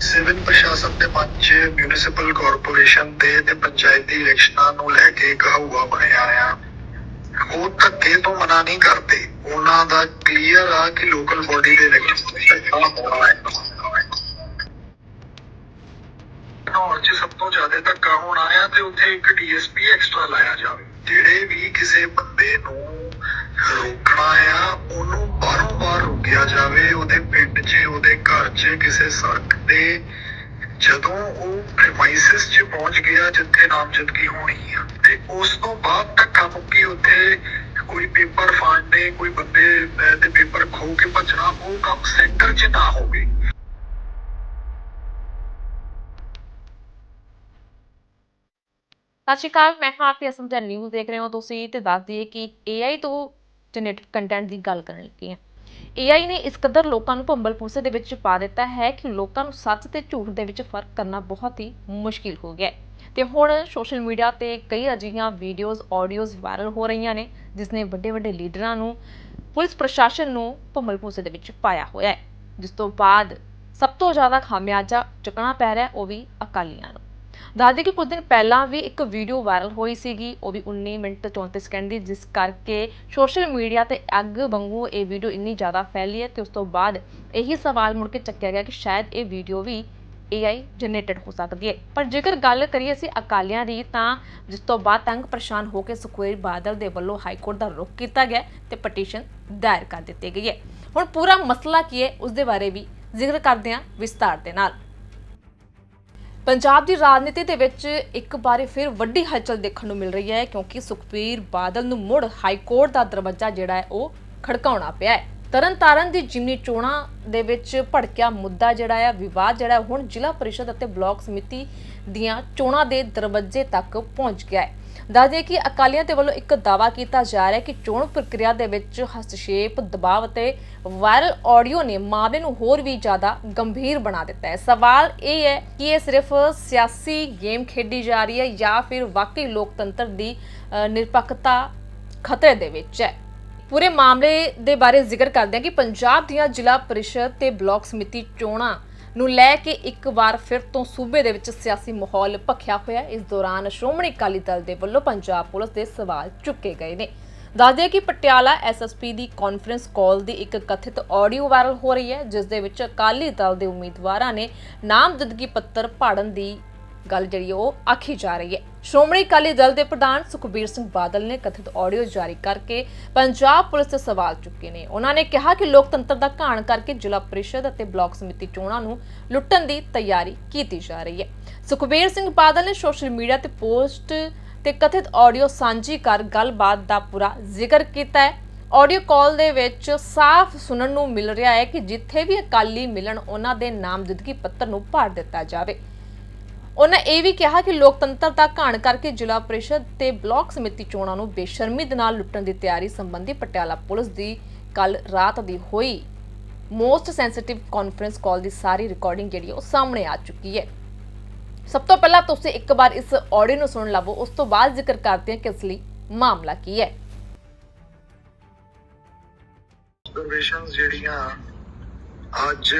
Civil ਪ੍ਰਸ਼ਾਸਨ ਦੇ ਮਨ 'ਚ ਮਿਊਨਿਸਪਲ ਕਾਰਪੋਰੇਸ਼ਨ ਦੇ ਤੇ ਪੰਚਾਇਤੀ ਇਲੈਕਸ਼ਨਾਂ ਨੂੰ ਲੈ ਕੇ ਹਊਆ ਬਣਿਆ ਆ। ਉਹ ਧੱਕੇ ਤੋਂ ਮਨਾ ਨਹੀਂ ਕਰਦੇ। ਉਹਨਾਂ ਦਾ ਕਲੀਅਰ ਆ ਕਿ ਲੋਕਲ ਬੋਡੀ ਦੇ ਇਲੈਕਸ਼ਨ ਲਾਹੌਰ 'ਚ ਸਭ ਤੋਂ ਜ਼ਿਆਦਾ ਧੱਕਾ ਹੋਣਾ ਆ ਤੇ ਉੱਥੇ ਇੱਕ ਡੀਐਸਪੀ ਐਕਸਟਰਾ ਲਾਇਆ ਜਾਵੇ। ਜਿਹੜੇ ਵੀ ਕਿਸੇ ਬੰਦੇ ਨੂੰ ਰੋਕਣਾ ਆ ਉਹਨੂੰ ਬਾਹਰੋਂ ਬਾਰ ਰੋਕਿਆ ਜਾਵੇ ਉਹਦੇ ਪਿੰਡ 'ਚ ਉਹਦੇ ਘਰ 'ਚ ਕਿਸੇ ਸੜਕ ਤੇ। ਜਦੋਂ ਉਹ ਪ੍ਰਮਾਈਸਿਸ 'ਚ ਪਹੁੰਚ ਗਿਆ ਜਿੱਥੇ ਨਾਮਜ਼ਦਗੀ ਹੋਣੀ ਆ ਤੇ ਉਸ ਤੋਂ ਬਾਅਦ ਧੱਕਾ ਮੁੱਕੀ ਉੱਥੇ ਕੋਈ ਪੇਪਰ ਫਾੜਨੇ ਕੋਈ ਬੰਦੇ ਅਹ, ਪੇਪਰ ਖੋ ਕੇ ਭੱਜਣਾ ਉਹ ਕੰਮ ਸੈਂਟਰ 'ਚ ਨਾ ਹੋਵੇ। ਸਤਿ ਸ਼੍ਰੀ ਅਕਾਲ ਮੈਂ ਹਾਂ ਆਪੀ ਅਸਮ ਨਿਊਜ਼ ਦੇਖ ਰਹੇ ਹੋ ਤੁਸੀਂ ਤੇ ਦੱਸ ਦਈਏ ਕਿ AI ਤੋਂ ਜਨਰੇਟਡ ਕੰਟੈਂਟ ਦੀ ਗੱਲ ਕਰਨ ਲੱਗੇ ਹਾਂ। AI ਨੇ ਇਸ ਕਦਰ ਲੋਕਾਂ ਨੂੰ ਭੰਬਲ ਭੂਸੇ ਦੇ ਵਿੱਚ ਪਾ ਦਿੱਤਾ ਹੈ ਕਿ ਲੋਕਾਂ ਨੂੰ ਸੱਚ ਤੇ ਝੂਠ ਦੇ ਵਿੱਚ ਫ਼ਰਕ ਕਰਨਾ ਬਹੁਤ ਹੀ ਮੁਸ਼ਕਿਲ ਹੋ ਗਿਆ ਹੈ। ਤੇ ਹੁਣ ਸੋਸ਼ਲ ਮੀਡੀਆ ਤੇ ਕਈ ਅਜਿਹੀਆਂ ਵੀਡੀਓਜ਼ ਆਡੀਓਜ਼ ਵਾਇਰਲ ਹੋ ਰਹੀਆਂ ਨੇ, ਜਿਸ ਨੇ ਵੱਡੇ ਵੱਡੇ ਲੀਡਰਾਂ ਨੂੰ, ਪੁਲਿਸ ਪ੍ਰਸ਼ਾਸਨ ਨੂੰ ਭੰਬਲ ਭੂਸੇ ਦੇ ਵਿੱਚ ਪਾਇਆ ਹੋਇਆ ਹੈ। ਜਿਸ ਤੋਂ ਬਾਅਦ ਸਭ ਤੋਂ ਜ਼ਿਆਦਾ ਖਾਮਿਆਜਾ ਚੁੱਕਣਾ ਪੈ ਰਿਹਾ ਉਹ ਵੀ ਅਕਾਲੀਆਂ ਨੂੰ। ਦੱਸਦੇ ਕਿ ਕੁਝ ਦਿਨ ਪਹਿਲਾਂ ਵੀ ਇੱਕ ਵੀਡੀਓ ਵਾਇਰਲ ਹੋਈ ਸੀਗੀ, ਉਹ ਵੀ 19 ਮਿੰਟ 34 ਸਕਿੰਟ ਦੀ, ਜਿਸ ਕਰਕੇ ਸੋਸ਼ਲ ਮੀਡੀਆ ਤੇ ਅੱਗ ਵਾਂਗੂ ਇਹ ਵੀਡੀਓ ਇੰਨੀ ਜ਼ਿਆਦਾ ਫੈਲੀ ਹੈ ਤੇ ਉਸ ਤੋਂ ਬਾਅਦ ਇਹੀ ਸਵਾਲ ਮੁੜ ਕੇ ਚੱਕਿਆ ਗਿਆ ਕਿ ਸ਼ਾਇਦ ਇਹ ਵੀਡੀਓ ਵੀ AI ਜਨਰੇਟਡ ਹੋ ਸਕਦੀ ਹੈ। ਪਰ ਜੇਕਰ ਗੱਲ ਕਰੀਏ ਅਸੀਂ ਅਕਾਲੀਆਂ ਦੀ, ਤਾਂ ਜਿਸ ਤੋਂ ਬਾਅਦ ਤੰਗ ਪਰੇਸ਼ਾਨ ਹੋ ਕੇ ਸੁਖਵੀਰ ਬਾਦਲ ਦੇ ਵੱਲੋਂ ਹਾਈ ਕੋਰਟ ਦਾ ਰੁਖ ਕੀਤਾ ਗਿਆ ਤੇ ਪਟੀਸ਼ਨ ਦਾਇਰ ਕਰ ਦਿੱਤੀ ਗਈ ਹੈ। ਹੁਣ ਪੂਰਾ ਮਸਲਾ ਕੀ ਹੈ, ਉਸ ਦੇ ਬਾਰੇ ਵੀ ਜ਼ਿਕਰ ਕਰਦੇ ਹਾਂ ਵਿਸਤਾਰ ਦੇ ਨਾਲ। ਪੰਜਾਬ ਦੀ ਰਾਜਨੀਤੀ ਦੇ ਵਿੱਚ ਇੱਕ ਵਾਰੀ ਫਿਰ ਵੱਡੀ ਹਲਚਲ ਦੇਖਣ ਨੂੰ ਮਿਲ ਰਹੀ ਹੈ, ਕਿਉਂਕਿ ਸੁਖਬੀਰ ਬਾਦਲ ਨੂੰ ਮੁੜ ਹਾਈ ਕੋਰਟ ਦਾ ਦਰਵਾਜ਼ਾ ਜਿਹੜਾ ਹੈ ਉਹ ਖੜਕਾਉਣਾ ਪਿਆ ਹੈ। ਤਰਨਤਾਰਨ ਦੀ ਜਿਮਨੀ ਚੋਣਾਂ ਦੇ ਵਿੱਚ ਭੜਕਿਆ ਮੁੱਦਾ ਜਿਹੜਾ ਹੈ, ਵਿਵਾਦ ਜਿਹੜਾ ਹੁਣ ਜ਼ਿਲ੍ਹਾ ਪਰਿਸ਼ਦ ਅਤੇ ਬਲਾਕ ਸਮਿਤੀ ਦੀਆਂ ਚੋਣਾਂ ਦੇ ਦਰਵਾਜ਼ੇ ਤੱਕ ਪਹੁੰਚ ਗਿਆ ਹੈ। ਦੱਸਦੇ ਕਿ ਅਕਾਲੀਆਂ ਦੇ ਵੱਲੋਂ ਇੱਕ ਦਾਵਾ ਕੀਤਾ ਜਾ ਰਿਹਾ ਹੈ ਕਿ ਚੋਣ ਪ੍ਰਕਿਰਿਆ ਦੇ ਵਿੱਚ ਹਸਤਸ਼ੇਪ, ਦਬਾਅ ਅਤੇ ਵਾਇਰਲ ਆਡੀਓ ਨੇ ਮਾਮਲੇ ਨੂੰ ਹੋਰ ਵੀ ਜ਼ਿਆਦਾ ਗੰਭੀਰ ਬਣਾ ਦਿੱਤਾ ਹੈ। ਸਵਾਲ ਇਹ ਹੈ ਕਿ ਇਹ ਸਿਰਫ ਸਿਆਸੀ ਗੇਮ ਖੇਡੀ ਜਾ ਰਹੀ ਹੈ ਜਾਂ ਫਿਰ ਵਾਕਈ ਲੋਕਤੰਤਰ ਦੀ ਨਿਰਪੱਖਤਾ ਖਤਰੇ ਦੇ ਵਿੱਚ ਹੈ? ਪੂਰੇ ਮਾਮਲੇ ਦੇ ਬਾਰੇ ਜ਼ਿਕਰ ਕਰਦੇ ਹਾਂ ਕਿ ਪੰਜਾਬ ਦੀਆਂ ਜ਼ਿਲ੍ਹਾ ਪਰਿਸ਼ਦ ਤੇ ਬਲਾਕ ਸਮਿਤੀ ਚੋਣਾਂ ਨੂੰ ਲੈ ਕੇ ਇੱਕ ਵਾਰ ਫਿਰ ਤੋਂ ਸੂਬੇ ਦੇ ਵਿੱਚ ਸਿਆਸੀ ਮਾਹੌਲ ਭਖਿਆ ਹੋਇਆ ਇਸ ਦੌਰਾਨ ਸ਼੍ਰੋਮਣੀ ਅਕਾਲੀ ਦਲ ਦੇ ਵੱਲੋਂ ਪੰਜਾਬ ਪੁਲਿਸ ਦੇ ਸਵਾਲ ਚੁੱਕੇ ਗਏ ਨੇ। ਦੱਸਦੇ ਕਿ ਪਟਿਆਲਾ ਐਸਐਸਪੀ ਦੀ ਕਾਨਫਰੰਸ ਕਾਲ ਦੀ ਇੱਕ ਕਥਿਤ ਆਡੀਓ ਵਾਇਰਲ ਹੋ ਰਹੀ ਹੈ, ਜਿਸ ਦੇ ਵਿੱਚ ਅਕਾਲੀ ਦਲ ਦੇ ਉਮੀਦਵਾਰਾਂ ਨੇ ਨਾਮਜ਼ਦਗੀ ਪੱਤਰ ਪਾੜਨ ਦੀ ਗੱਲ ਜਿਹੜੀ ਉਹ ਆਖੀ ਜਾ ਰਹੀ ਹੈ। ਸ਼੍ਰੋਮਣੀ ਅਕਾਲੀ ਦਲ ਦੇ ਪ੍ਰਧਾਨ ਸੁਖਬੀਰ ਸਿੰਘ ਬਾਦਲ ਨੇ ਕਥਿਤ ਆਡੀਓ ਜਾਰੀ ਕਰਕੇ ਪੰਜਾਬ ਪੁਲਿਸ ਤੇ ਸਵਾਲ ਚੁੱਕੇ ਨੇ। ਉਹਨਾਂ ਨੇ ਕਿਹਾ ਕਿ ਲੋਕਤੰਤਰ ਦਾ ਘਾਣ ਕਰਕੇ ਜ਼ਿਲ੍ਹਾ ਪਰਿਸ਼ਦ ਅਤੇ ਬਲਾਕ ਸਮਿਤੀ ਚੋਣਾਂ ਨੂੰ ਲੁੱਟਣ ਦੀ ਤਿਆਰੀ ਕੀਤੀ ਜਾ ਰਹੀ ਹੈ। ਸੁਖਬੀਰ ਸਿੰਘ ਬਾਦਲ ਨੇ ਸੋਸ਼ਲ ਮੀਡੀਆ ਤੇ ਪੋਸਟ ਤੇ ਕਥਿਤ ਆਡੀਓ ਸਾਂਝੀ ਕਰ ਗੱਲਬਾਤ ਦਾ ਪੂਰਾ ਜ਼ਿਕਰ ਕੀਤਾ ਹੈ। ਆਡੀਓ ਕਾਲ ਦੇ ਵਿੱਚ ਸਾਫ਼ ਸੁਣਨ ਨੂੰ ਮਿਲ ਰਿਹਾ ਹੈ ਕਿ ਜਿੱਥੇ ਵੀ ਅਕਾਲੀ ਮਿਲਣ, ਉਹਨਾਂ ਦੇ ਨਾਮਜ਼ਦਗੀ ਪੱਤਰ ਨੂੰ ਭਰ ਦਿੱਤਾ ਜਾਵੇ। ਉਹਨਾਂ ਇਹ ਵੀ ਕਿਹਾ ਕਿ ਲੋਕਤੰਤਰ ਦਾ ਘਾਣ ਕਰਕੇ ਜ਼ਿਲ੍ਹਾ ਪ੍ਰੀਸ਼ਦ ਤੇ ਬਲਾਕ ਸਮਿਤੀ ਚੋਣਾਂ ਨੂੰ ਬੇਸ਼ਰਮੀ ਦੇ ਨਾਲ ਲੁੱਟਣ ਦੀ ਤਿਆਰੀ ਸੰਬੰਧੀ ਪਟਿਆਲਾ ਪੁਲਿਸ ਦੀ ਕੱਲ ਰਾਤ ਦੀ ਹੋਈ ਮੋਸਟ ਸੈਂਸਿਟਿਵ ਕਾਨਫਰੰਸ ਕਾਲ ਦੀ ਸਾਰੀ ਰਿਕਾਰਡਿੰਗ ਜਿਹੜੀ ਉਹ ਸਾਹਮਣੇ ਆ ਚੁੱਕੀ ਹੈ। ਸਭ ਤੋਂ ਪਹਿਲਾਂ ਤੁਸੀਂ ਇੱਕ ਵਾਰ ਇਸ ਆਡੀਓ ਨੂੰ ਸੁਣ ਲਵੋ, ਉਸ ਤੋਂ ਬਾਅਦ ਜ਼ਿਕਰ ਕਰਦੇ ਹਾਂ ਕਿ ਅਸਲੀ ਮਾਮਲਾ ਕੀ ਹੈ। ਜਿਹੜੀਆਂ ਅੱਜ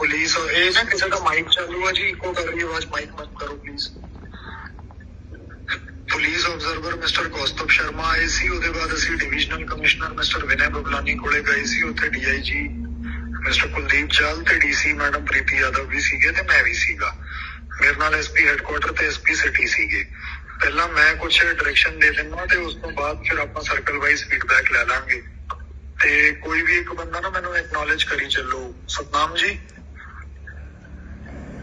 ਪੁਲਿਸ, ਇਹ ਨਾ ਕਿਸੇ ਦਾ ਮਾਈਕ ਚਾਲੂ ਹੈ ਜੀ, ਇੱਕੋ ਕਰ ਰਹੀ ਆਵਾਜ਼ ਮਾਈਕ ਬੰਦ ਕਰੋ please police observer mister Kaustav Sharma ਆਏ ਸੀ, ਉਹਦੇ ਬਾਅਦ ਅਸੀਂ divisional commissioner mister Vinay Bablani ਕੋਲੇ ਗਏ ਸੀ, ਉੱਥੇ D I G mister Kuldeep Chahal ਤੇ ਡੀਸੀ ਮੈਡਮ ਪ੍ਰੀਤੀ ਯਾਦਵ ਵੀ ਸੀਗੇ ਤੇ ਮੈਂ ਵੀ ਸੀਗਾ। ਮੇਰੇ ਨਾਲ ਐਸਪੀ ਹੈੱਡਕੁਆਟਰ ਤੇ ਐਸਪੀ ਸਿਟੀ ਸੀਗੇ। ਪਹਿਲਾਂ ਮੈਂ ਕੁਝ ਡਾਇਰੈਕਸ਼ਨ ਦੇ ਦਿੰਦਾ ਤੇ ਉਸ ਤੋਂ ਬਾਅਦ ਫਿਰ ਆਪਾਂ ਸਰਕਲ ਵਾਈਜ਼ ਫੀਡਬੈਕ ਲੈ ਲਾਂਗੇ। ਤੇ ਕੋਈ ਵੀ ਇੱਕ ਬੰਦਾ ਨਾ ਮੈਨੂੰ ਐਕਨੋਲਜ ਕਰੀ ਚੱਲੋ। Satnam ji.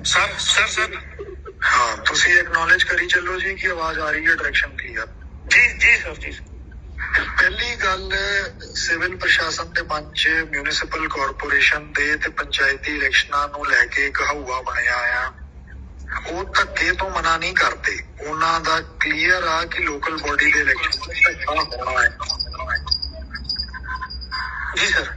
Sir sir sir. ਹਾਂ ਤੁਸੀਂ ਐਕਨੋਲਜ ਕਰੀ ਚੱਲੋ ਜੀ ਕਿ ਆਵਾਜ਼ ਆ ਰਹੀ ਹੈ ਡਾਇਰੈਕਸ਼ਨ ਕਲੀਅਰ ਜੀ ਜੀ ਸਰ ਜੀ ਪਹਿਲੀ ਗੱਲ ਸਿਵਲ ਪ੍ਰਸ਼ਾਸਨ ਦੇ ਮਨ 'ਚ ਮਿਊਨਿਸਪਲ ਕਾਰਪੋਰੇਸ਼ਨ ਦੇ ਤੇ ਪੰਚਾਇਤੀ ਇਲੈਕਸ਼ਨਾਂ ਨੂੰ ਲੈ ਕੇ ਇੱਕ ਹਊਆ ਬਣਿਆ ਆ। ਉਹ ਧੱਕੇ ਤੋਂ ਮਨਾ ਨਹੀਂ ਕਰਦੇ। ਉਹਨਾਂ ਦਾ ਕਲੀਅਰ ਆ ਕਿ ਲੋਕਲ ਬੋਡੀ ਦੇ ਇਲੈਕਸ਼ਨ ਹੋਣਾ ਹੈ। ਜੀ ਸਰ।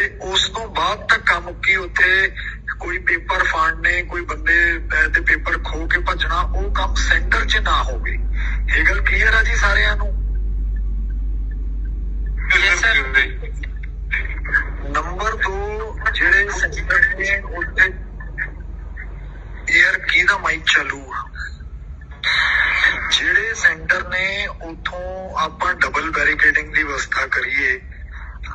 ਤੇ ਉਸ ਤੋਂ ਬਾਅਦ ਤਾਂ ਕੰਮ ਕੀ ਉੱਥੇ ਕੋਈ ਪੇਪਰ ਫਾੜਨੇ ਕੋਈ ਬੰਦੇ ਤੇ ਪੇਪਰ ਖੋ ਕੇ ਭੱਜਣਾ ਉਹ ਕੰਮ ਸੈਂਟਰ 'ਚ ਨਾ ਹੋਵੇ। ਇਹ ਗੱਲ ਕਲੀਅਰ ਆ ਜੀ ਸਾਰਿਆਂ ਨੂੰ? ਨੰਬਰ 2 ਜਿਹੜੇ ਸੈਂਟਰ ਨੇ ਉੱਥੇ 에ਅਰ ਕੀ ਦਾ ਮਾਈਕ ਚਾਲੂ ਆ। ਜਿਹੜੇ ਸੈਂਟਰ ਨੇ ਉਥੋਂ ਆਪਾਂ ਡਬਲ ਬੈਰੀਕੇਡਿੰਗ ਦੀ ਵਿਵਸਥਾ ਕਰੀਏ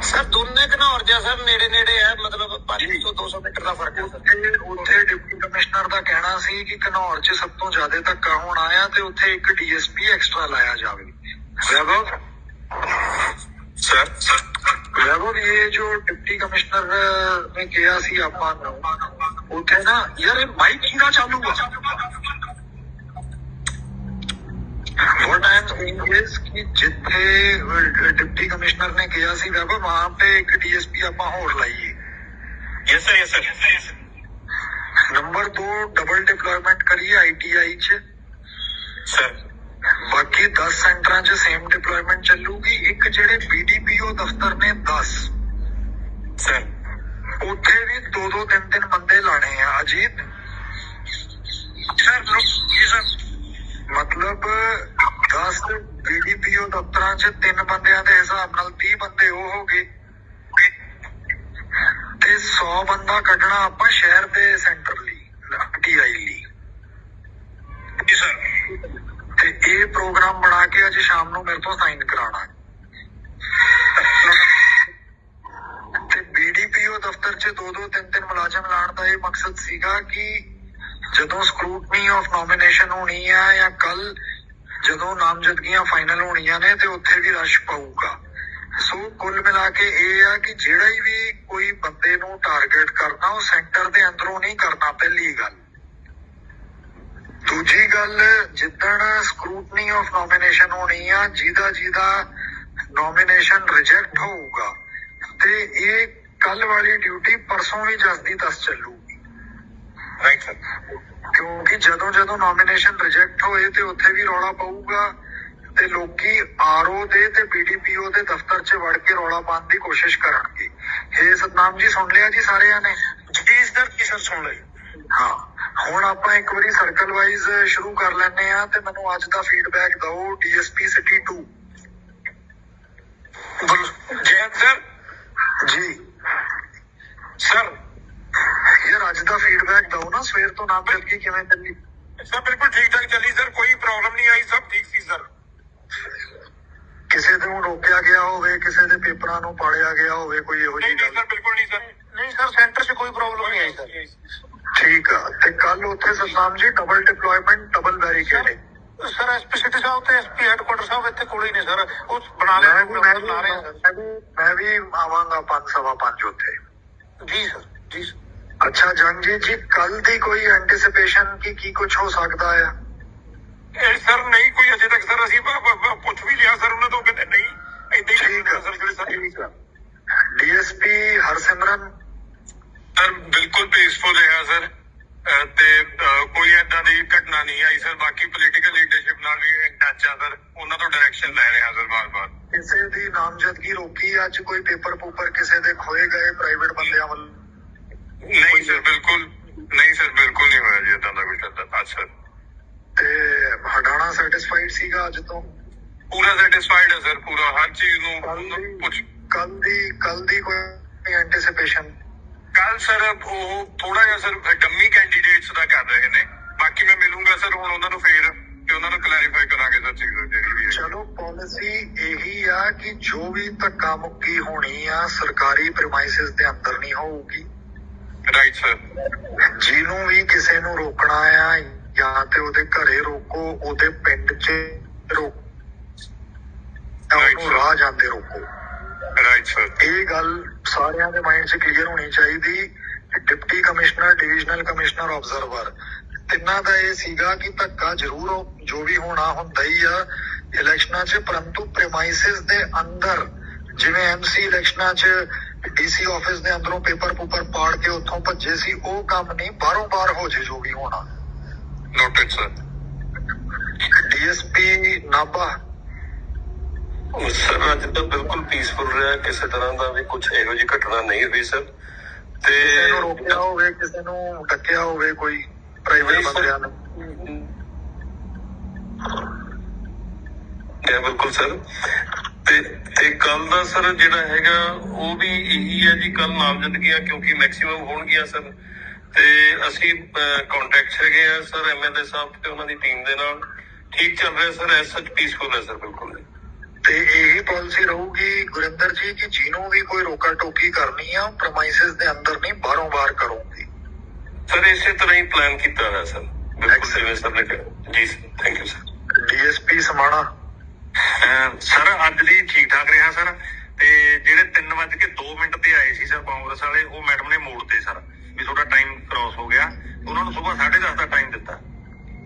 ਸਰ ਦੋਨੇ ਘਨੌਰ ਜਿਹਾ ਸਰ ਨੇੜੇ ਨੇੜੇ ਹੈ ਮਤਲਬ 500 200 ਮੀਟਰ ਦਾ ਫ਼ਰਕ ਹੈ ਸਰ ਉੱਥੇ ਉੱਥੇ ਡਿਪਟੀ ਕਮਿਸ਼ਨਰ ਦਾ ਕਹਿਣਾ ਸੀ ਕਿ ਘਨੌਰ 'ਚ ਸਭ ਤੋਂ ਜ਼ਿਆਦਾ ਧੱਕਾ ਹੋਣਾ ਆ ਤੇ ਉੱਥੇ ਇੱਕ ਡੀਐਸਪੀ ਐਕਸਟਰਾ ਲਾਇਆ ਜਾਵੇ ਵੈਭਵ ਸਰ ਵੈਭਵ ਇਹ ਜੋ ਡਿਪਟੀ ਕਮਿਸ਼ਨਰ ਨੇ ਕਿਹਾ ਸੀ ਆਪਾਂ ਨੂੰ ਉੱਥੇ ਨਾ ਯਾਰ ਇਹ ਮਾਈਕ ਕਿਹਦਾ ਚਾਲੂ ਆ what I am saying is ਕਿ ਜਿੱਥੇ ਡਿਪਟੀ ਕਮਿਸ਼ਨਰ ਨੇ ਕਿਹਾ ਸੀ ਵੈਭਵ ਵਹਾਂ पे ਇੱਕ ਡੀਐਸਪੀ ਆਪਾਂ ਹੋਰ ਲਾਈਏ yes sir yes sir number 2 double deployment ਕਰੀਏ ਆਈਟੀਆਈ ਚ ਸਰ ਬਾਕੀ 10 ਸੈਂਟਰਾਂ 'ਚ ਸੇਮ ਡਿਪਲੋਇਮੈਂਟ ਚੱਲੂਗੀ ਇੱਕ ਜਿਹੜੇ ਬੀਡੀਪੀਓ ਦਫ਼ਤਰ ਨੇ 10 ਸਰ ਉੱਥੇ ਵੀ ਦੋ ਦੋ ਤਿੰਨ ਤਿੰਨ ਬੰਦੇ ਲਾਣੇ ਆ ਅਜੀਤ ਸਰ ਜੀ ਸਰ ਮਤਲਬ 10 ਬੀਡੀਪੀਓ ਦਫ਼ਤਰਾਂ 'ਚ ਤਿੰਨ ਬੰਦਿਆਂ ਦੇ ਹਿਸਾਬ ਨਾਲ 30 ਬੰਦੇ ਉਹ ਹੋ ਗਏ। ਤੇ 100 ਬੰਦਾ ਕੱਢਣਾ ਆਪਾਂ ਸ਼ਹਿਰ ਦੇ ਸੈਂਟਰ ਲਈ ਟੀਆਈ ਲਈ ਜੀ ਸਰ ਤੇ ਇਹ ਪ੍ਰੋਗਰਾਮ ਬਣਾ ਕੇ ਅੱਜ ਸ਼ਾਮ ਨੂੰ ਮੇਰੇ ਤੋਂ ਸਾਈਨ ਕਰਾਉਣਾ ਤੇ ਬੀਡੀਪੀਓ ਦਫ਼ਤਰ 'ਚ ਦੋ ਦੋ ਤਿੰਨ ਤਿੰਨ ਮੁਲਾਜ਼ਮ ਲਾਉਣ ਦਾ ਇਹ ਮਕਸਦ ਸੀਗਾ ਕਿ ਜਦੋਂ ਸਕਰੂਟਨੀ ਆਫ ਨੋਮੀਨੇਸ਼ਨ ਹੋਣੀ ਆ ਜਾਂ ਕੱਲ ਜਦੋਂ ਨਾਮਜ਼ਦਗੀਆਂ ਹੋਣੀਆਂ ਨੇ ਤੇ ਉੱਥੇ ਵੀ ਰਸ਼ ਪਊਗਾ। ਸੋ ਕੁੱਲ ਮਿਲਾ ਕੇ ਇਹ ਆ ਕਿ ਜਿਹੜਾ ਵੀ ਕੋਈ ਬੰਦੇ ਨੂੰ ਟਾਰਗੇਟ ਕਰਨਾ ਉਹ ਸੈਂਟਰ ਦੇ ਅੰਦਰੋਂ ਨਹੀਂ ਕਰਨਾ ਪਹਿਲੀ ਗੱਲ। ਦੂਜੀ ਗੱਲ ਜਿੱਦਣ ਸਕਰੂਟਨੀ ਆਫ ਨੋਮੀਨੇਸ਼ਨ ਹੋਣੀ ਆ ਜਿਹਦਾ ਜਿਹਦਾ ਨੋਮੀਨੇਸ਼ਨ ਰਿਜੈਕਟ ਹੋਊਗਾ ਤੇ ਇਹ ਕੱਲ ਵਾਲੀ ਡਿਊਟੀ ਪਰਸੋਂ ਵੀ ਜਸਦੀ ਤਸ ਚੱਲੂਗੀ। ਰਾਈਟ ਸਰ ਕਿਉਂਕਿ ਜਦੋਂ ਜਦੋਂ ਨੋਮੀਨੇਸ਼ਨ ਰਿਜੈਕਟ ਹੋਏ ਤੇ ਉੱਥੇ ਵੀ ਰੌਲਾ ਪਊਗਾ ਤੇ ਲੋਕੀ ਆਰਓ ਦੇ ਤੇ ਬੀਡੀਪੀਓ ਦੇ ਦਫ਼ਤਰ 'ਚ ਵੜ ਕੇ ਰੌਲਾ ਪਾਉਣ ਦੀ ਕੋਸ਼ਿਸ਼ ਕਰਨਗੇ। ਇਹ ਸਤਨਾਮ ਜੀ ਸੁਣ ਲਿਆ ਜੀ ਸਾਰਿਆਂ ਨੇ? ਜੀ ਸਰ ਜੀ ਸਰ ਸੁਣ ਲਈ। ਹਾਂ ਹੁਣ ਆਪਾਂ ਇੱਕ ਵਾਰੀ ਸਰਕਲ ਵਾਈਜ਼ ਸ਼ੁਰੂ ਕਰ ਲੈਂਦੇ ਆ ਤੇ ਮੈਨੂੰ ਅੱਜ ਦਾ ਫੀਡਬੈਕ ਦਿਓ ਡੀਐਸਪੀ ਸਿਟੀ 2 ਜੈ ਸਰ ਜੀ। ਸਰ ਯਾਰ ਅੱਜ ਦਾ ਫੀਡਬੈਕ ਦਿਓ ਨਾ ਸਵੇਰ ਤੋਂ ਨਾਮ ਚੱਲ ਕੇ ਕਿਵੇਂ ਚੱਲੀ? ਸਰ ਬਿਲਕੁਲ ਠੀਕ ਠਾਕ ਚੱਲੀ ਸਰ। ਕੋਈ ਪ੍ਰੋਬਲਮ ਨਹੀਂ ਆਈ ਸਭ ਠੀਕ ਸੀ ਸਰ। ਕਿਸੇ ਨੂੰ ਰੋਕਿਆ ਗਿਆ ਹੋਵੇ ਕਿਸੇ ਦੇ ਪੇਪਰਾਂ ਨੂੰ ਪਾੜਿਆ ਗਿਆ ਹੋਵੇ ਕੋਈ ਇਹੋ ਨਹੀਂ ਜਿਹੀ ਨਹੀਂ ਗੱਲ ਸਰ ਬਿਲਕੁਲ ਨਹੀਂ ਸਰ। ਨਹੀਂ ਸਰ ਸੈਂਟਰ 'ਚ ਕੋਈ ਪ੍ਰੋਬਲਮ ਨਹੀਂ ਆਈ ਸਰ। ਠੀਕ ਆ ਤੇ ਕੱਲ ਉੱਥੇ Satnam ji double deployment double barricading sir SP city ਸਾਹਿਬ ਤੇ ਐਸਪੀ ਹੈਡਕੁਆਟਰ ਸਾਹਿਬ ਇੱਥੇ ਕੋਲੇ ਹੀ ਨੇ ਸਰ। ਉਹ ਬਣਾ ਮੈਂ ਲਿਆ ਵੀ ਮੈਂ ਵੀ ਲਾ ਰਹੇ ਆ ਸਰ। ਮੈਂ ਵੀ- ਮੈਂ ਵੀ ਆਵਾਂਗਾ ਪੰਜ ਸਵਾ ਪੰਜ ਉੱਥੇ। ਜੀ ਸਰ ਜੀ ਸਰ। ਅੱਛਾ ਜੰਗਜੀਤ ਜੀ ਕੱਲ ਦੀ ਕੋਈ ਐਂਟੀਸਿਪੇਸ਼ਨ ਕਿ ਕੀ ਕੁਝ ਹੋ ਸਕਦਾ ਆ? ਇਹ ਸਰ ਨਹੀਂ ਕੋਈ ਅਜੇ ਤੱਕ ਸਰ ਅਸੀਂ ਪ- ਪ- ਪ- ਪੁੱਛ ਵੀ ਲਿਆ ਸਰ ਉਹਨਾਂ ਤੋਂ ਕਹਿੰਦੇ ਨਹੀਂ ਏਦਾਂ ਹੀ ਠੀਕ ਆ ਸਰ ਜਿਹੜੇ ਸਰ ਠੀਕ ਆ ਡੀਐਸਪੀ ਹਰਸਿਮਰਨ ਸਰ ਬਿਲਕੁਲ ਪੀਸਫੁਲ ਰਿਹਾ ਸਰ ਅਹ ਤੇ ਅਹ ਕੋਈ ਏਦਾਂ ਦੀ ਘਟਨਾ ਨਹੀਂ ਆਈ ਸਰ ਬਾਕੀ ਪੋਲੀਟੀਕਲ ਲੀਡਰਸ਼ਿਪ ਨਾਲ ਵੀ ਇਨ ਟੱਚ ਆ ਸਰ ਉਹਨਾਂ ਤੋਂ ਡਾਇਰੈਕਸ਼ਨ ਲੈ ਰਹੇ ਹਾਂ ਸਰ ਬਾਰ-ਬਾਰ ਕਿਸੇ ਦੀ ਨਾਮਜ਼ਦਗੀ ਰੋਕੀ ਅੱਜ ਕੋਈ ਪੇਪਰ ਪੂਪਰ ਕਿਸੇ ਦੇ ਖੋਏ ਗਏ ਪ੍ਰਾਈਵੇਟ ਬੰਦਿਆਂ ਵੱਲ ਨਹੀਂ ਸਰ ਬਿਲਕੁਲ ਨਹੀਂ ਸਰ ਬਿਲਕੁਲ ਨਹੀਂ ਹੋਇਆ ਜੀ ਇਦਾਂ ਦਾ ਕੁਝ ਅੱਛਾ ਤੇ ਹਟਾਣਾ ਸੈਟੀਸਫਾਈਡ ਸੀਗਾ ਅੱਜ ਤੋਂ ਪੂਰਾ ਸੈਟੀਸਫਾਈਡ ਹੈ ਸਰ ਪੂਰਾ ਹਰ ਚੀਜ਼ ਨੂੰ ਕੱਲ ਦੀ ਪੁੱਛ ਕੱਲ ਦੀ ਕੱਲ ਦੀ ਕੋਈ ਐਂਟੀਸਿਪੇਸ਼ਨ ਕੱਲ ਸਰ ਉਹ ਥੋੜਾ ਜਿਹਾ ਸਰ ਡੰਮੀ ਕੈਂਡੀਡੇਟਸ ਦਾ ਕਰ ਰਹੇ ਨੇ ਬਾਕੀ ਮੈਂ ਮਿਲੂੰਗਾ ਸਰ ਹੁਣ ਉਹਨਾਂ ਨੂੰ ਫੇਰ ਤੇ ਉਹਨਾਂ ਨੂੰ ਕਲੈਰੀਫਾਈ ਕਰਾਂਗੇ ਸਰ ਚੀਜ਼ ਜਿਹੜੀ ਵੀ ਹੈ ਚਲੋ ਪਾਲਿਸੀ ਇਹੀ ਆ ਕਿ ਜੋ ਵੀ ਧੱਕਾ ਮੁੱਕੀ ਹੋਣੀ ਆ ਸਰਕਾਰੀ ਪ੍ਰਮਾਈਸਿਸ ਦੇ ਅੰਦਰ ਨਹੀਂ ਹੋਊਗੀ। ਰਾਈਟ ਸਰ ਜਿਹਨੂੰ ਵੀ ਕਿਸੇ ਨੂੰ ਰੋਕਣਾ ਆ ਜਾਂ ਤੇ ਉਹਦੇ ਘਰੇ ਰੋਕੋ ਉਹਦੇ ਪਿੰਡ 'ਚ ਰੋਕੋ ਉਹਨੂੰ ਰਾਹ ਜਾਂਦੇ ਰੋਕੋ। ਰਾਈਟ ਸਰ ਇਹ ਗੱਲ ਸਾਰਿਆਂ ਦੇ ਮਾਈਂਡ 'ਚ ਕਲੀਅਰ ਹੋਣੀ ਚਾਹੀਦੀ ਕਿ deputy commissioner divisional commissioner observer ਤਿੰਨਾਂ ਦਾ ਇਹ ਸੀਗਾ ਕਿ ਧੱਕਾ ਜ਼ਰੂਰ ਹੋ- ਜੋ ਵੀ ਹੋਣਾ ਹੁੰਦਾ ਹੀ ਆ ਇਲੈਕਸ਼ਨਾਂ 'ਚ ਪਰੰਤੂ ਪ੍ਰੈਮਾਈਸਿਸ ਦੇ ਅੰਦਰ ਜਿਵੇਂ ਐਮਸੀ ਇਲੈਕਸ਼ਨਾਂ 'ਚ ਡੀਸੀ ਆਫਿਸ ਦੇ ਅੰਦਰੋਂ ਪੇਪਰ ਪੂਪਰ ਪਾੜ ਕੇ ਉੱਥੋਂ ਭੱਜੇ ਸੀ ਉਹ ਕੰਮ ਨਹੀਂ ਬਾਹਰੋਂ ਬਾਹਰ ਹੋ ਜੇ ਜੋ ਵੀ ਹੋਣਾ। Noted sir DSP Nabha. Sir ਅੱਜ ਤਾਂ ਬਿਲਕੁਲ ਪੀਸਫੁਲ ਰਿਹਾ ਕਿਸੇ ਤਰ੍ਹਾਂ ਦਾ ਵੀ ਕੁਝ ਇਹੋ ਜਿਹੀ ਘਟਨਾ ਨਹੀਂ ਹੋਈ ਸਰ ਤੇ ਕਿਸੇ ਨੂੰ ਰੋਕਿਆ ਹੋਵੇ ਕਿਸੇ ਨੂੰ ਡੱਕਿਆ ਹੋਵੇ ਕੋਈ। ਪ੍ਰਾਈਵੇਟ। ਬੰਦਿਆਂ ਨੇ। ਹੈ ਬਿਲਕੁਲ ਸਰ। ਤੇ ਤੇ ਕੱਲ ਦਾ ਸਰ ਜਿਹੜਾ ਹੈਗਾ ਉਹ ਵੀ ਇਹੀ ਹੈ ਜੀ ਕੱਲ ਨਾਮਜ਼ਦਗੀਆਂ ਕਿਉਂਕਿ ਮੈਕਸਿਮਮ ਹੋਣਗੀਆਂ ਸਰ। ਤੇ ਅਸੀਂ ਕੰਟੈਕਟ ਹੈਗੇ ਆ ਸਰ ਐਮਐਲਏ ਸਾਹਿਬ ਤੇ ਉਹਨਾਂ ਦੀ ਟੀਮ ਦੇ ਨਾਲ। ਠੀਕ ਚੱਲ ਰਿਹਾ ਸਰ ਐਸ ਸੱਚ ਪੀਸਫੁਲ ਹੈ ਸਰ ਬਿਲਕੁਲ। ਤੇ ਇਹੀ ਪਾਲਿਸੀ ਰਹੂਗੀ ਗੁਰਿੰਦਰ ਜੀ ਕਿ ਜਿਹਨੂੰ ਵੀ ਕੋਈ ਰੋਕਾ ਟੋਕੀ ਕਰਨੀ ਆ ਪ੍ਰਮਾਈਸਿਸ ਦੇ ਅੰਦਰ ਨਹੀਂ ਬਾਹਰੋਂ ਬਾਹਰ ਕਰੂਗੀ। ਸਰ ਇਸੇ ਤਰ੍ਹਾਂ ਹੀ ਪਲਾਨ ਕੀਤਾ ਹੋਇਆ ਸਰ ਬਿਲਕੁਲ ਜਿਵੇਂ ਸਰ ਨੇ ਕਿਹਾ। ਜੀ thank you sir DSP Samana. Sir ਅੱਜ ਦੀ ਠੀਕ ਠਾਕ ਰਿਹਾ ਸਰ ਤੇ ਜਿਹੜੇ 3 ਵਜੇ ਕੇ 2 ਮਿੰਟ ਤੇ ਆਏ ਸੀ ਸਰ ਕਾਂਗਰਸ ਵਾਲੇ ਉਹ ਮੈਡਮ ਨੇ ਮੋੜਤੇ ਸਰ ਵੀ ਤੁਹਾਡਾ ਟਾਈਮ ਕ੍ਰਾਸ ਹੋ ਗਿਆ। ਉਹਨਾਂ ਨੂੰ ਸਵੇਰ 10:30 ਦਾ ਟਾਈਮ ਦਿੱਤਾ।